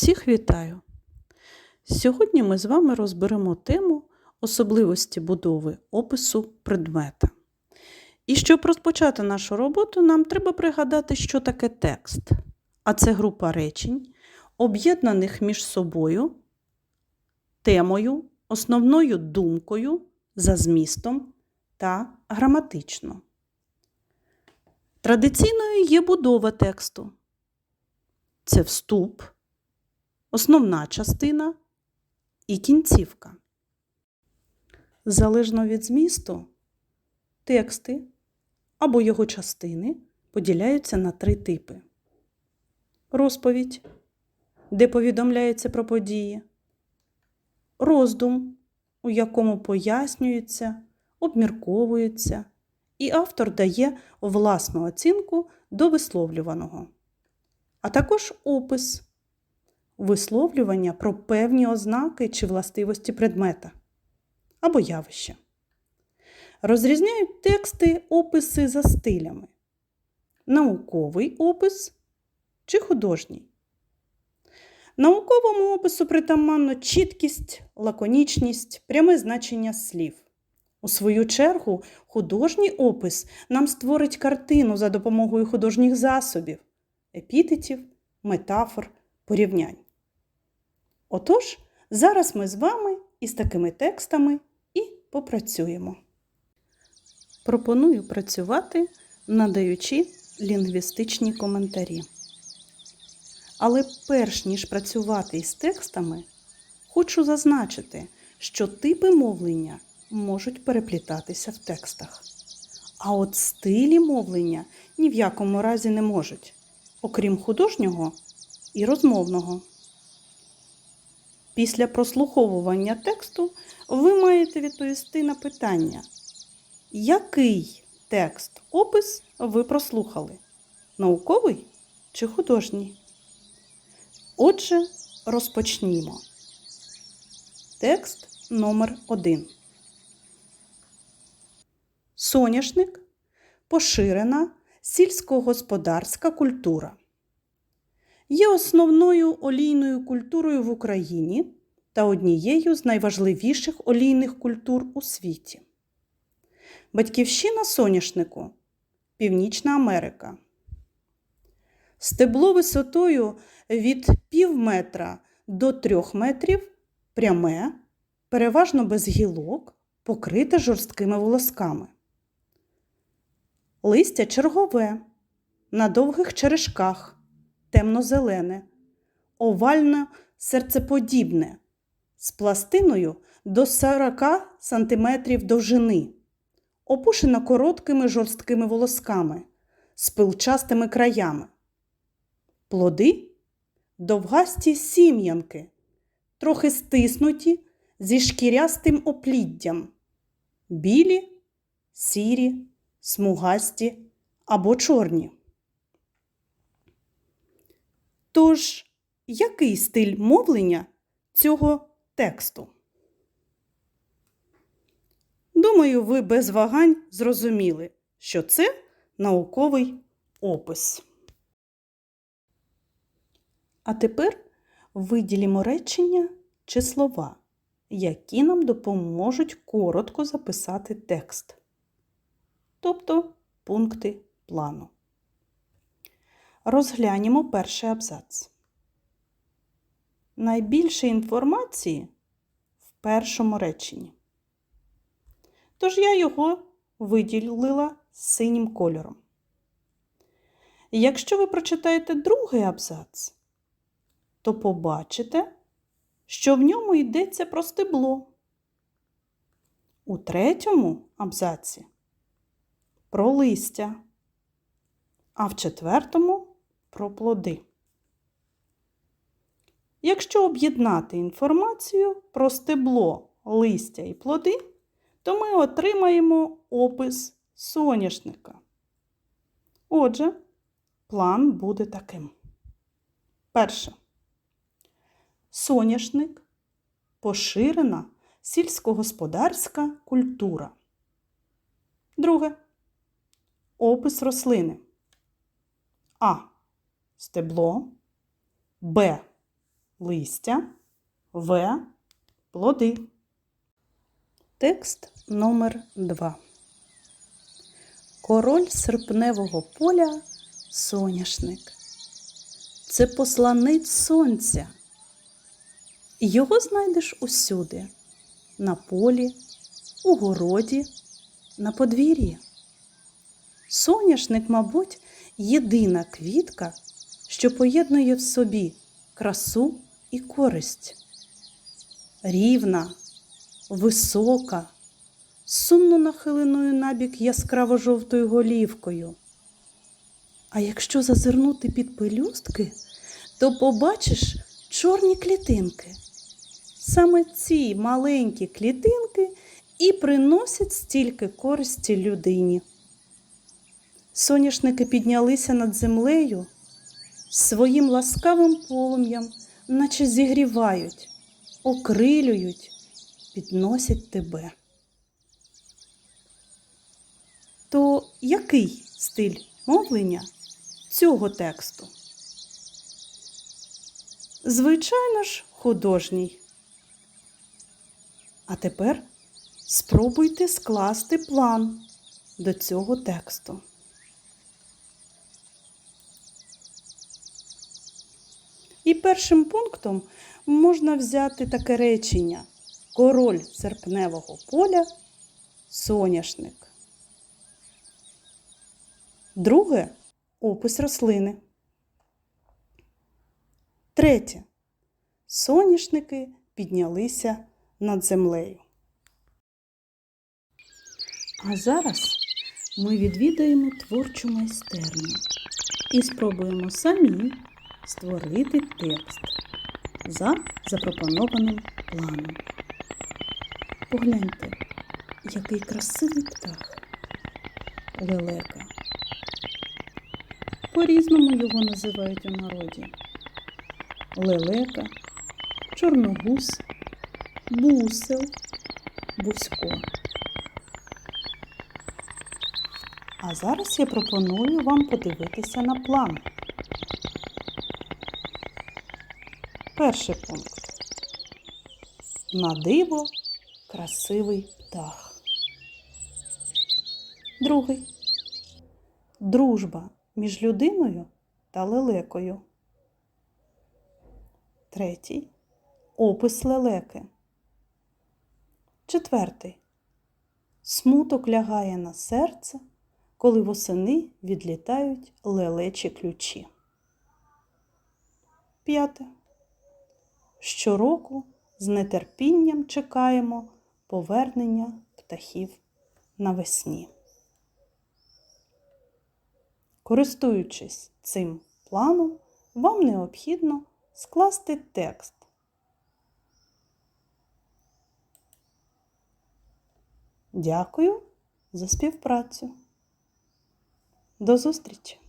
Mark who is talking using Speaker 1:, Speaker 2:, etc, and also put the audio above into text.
Speaker 1: Всіх вітаю! Сьогодні ми з вами розберемо тему особливості будови опису предмета. І щоб розпочати нашу роботу, нам треба пригадати, що таке текст. А це група речень, об'єднаних між собою, темою, основною думкою, за змістом та граматично. Традиційною є будова тексту. Це вступ, основна частина і кінцівка. Залежно від змісту, тексти або його частини поділяються на три типи: розповідь, де повідомляється про події, роздум, у якому пояснюється, обмірковується, і автор дає власну оцінку до висловлюваного, а також опис висловлювання про певні ознаки чи властивості предмета або явища. Розрізняють тексти описи за стилями: науковий опис чи художній. Науковому опису притаманно чіткість, лаконічність, пряме значення слів. У свою чергу, художній опис нам створить картину за допомогою художніх засобів, епітетів, метафор, порівнянь. Отож, зараз ми з вами із такими текстами і попрацюємо. Пропоную працювати, надаючи лінгвістичні коментарі. Але перш ніж працювати із текстами, хочу зазначити, що типи мовлення можуть переплітатися в текстах. А от стилі мовлення ні в якому разі не можуть, окрім художнього і розмовного. Після прослуховування тексту ви маєте відповісти на питання, який текст опис ви прослухали? Науковий чи художній? Отже, розпочнімо. Текст номер 1 Соняшник поширена сільськогосподарська культура. Є основною олійною культурою в Україні та однією з найважливіших олійних культур у світі. Батьківщина соняшнику Північна Америка. Стебло висотою від пів метра до трьох метрів пряме, переважно без гілок, покрите жорсткими волосками. Листя чергове, на довгих черешках, темно-зелене, овально серцеподібне, з пластиною до 40 см довжини, опушена короткими жорсткими волосками, з пилчастими краями. Плоди довгасті сім'янки, трохи стиснуті зі шкірястим опліддям, білі, сірі, смугасті або чорні. Тож, який стиль мовлення цього тексту? Думаю, ви без вагань зрозуміли, що це науковий опис. А тепер виділімо речення чи слова, які нам допоможуть коротко записати текст, тобто пункти плану. Розглянемо перший абзац. Найбільше інформації в першому реченні. Тож я його виділила синім кольором. Якщо ви прочитаєте другий абзац, то побачите, що в ньому йдеться про стебло. У третьому абзаці про листя, а в четвертому про плоди. Якщо об'єднати інформацію про стебло, листя і плоди, то ми отримаємо опис соняшника. Отже, план буде таким. Перше. Соняшник поширена сільськогосподарська культура. Друге. Опис рослини. А. Стебло. Б. листя, В. Плоди. Текст номер 2. Король серпневого поля соняшник. Це посланець сонця. Його знайдеш усюди на полі, у городі, на подвір'ї. Соняшник, мабуть, єдина квітка, що поєднує в собі красу і користь. Рівна, висока, сумно нахиленою набік яскраво жовтою голівкою. А якщо зазирнути під пелюстки, то побачиш чорні клітинки. Саме ці маленькі клітинки і приносять стільки користі людині. Соняшники піднялися над землею, своїм ласкавим полум'ям, наче зігрівають, окрилюють, підносять тебе. То який стиль мовлення цього тексту? Звичайно ж, художній. А тепер спробуйте скласти план до цього тексту. І першим пунктом можна взяти таке речення: король серпневого поля соняшник. Друге опис рослини. Третє. Соняшники піднялися над землею. А зараз ми відвідаємо творчу майстерню і спробуємо самі створити текст за запропонованим планом. Погляньте, який красивий птах лелека. По-різному його називають у народі. Лелека, чорногуз, бусел, бузько. А зараз я пропоную вам подивитися на план. Перший пункт. На диво красивий птах. Другий. Дружба між людиною та лелекою. Третій. Опис лелеки. Четвертий. Смуток лягає на серце, коли восени відлітають лелечі ключі. П'яте. Щороку з нетерпінням чекаємо повернення птахів навесні. Користуючись цим планом, вам необхідно скласти текст. Дякую за співпрацю. До зустрічі!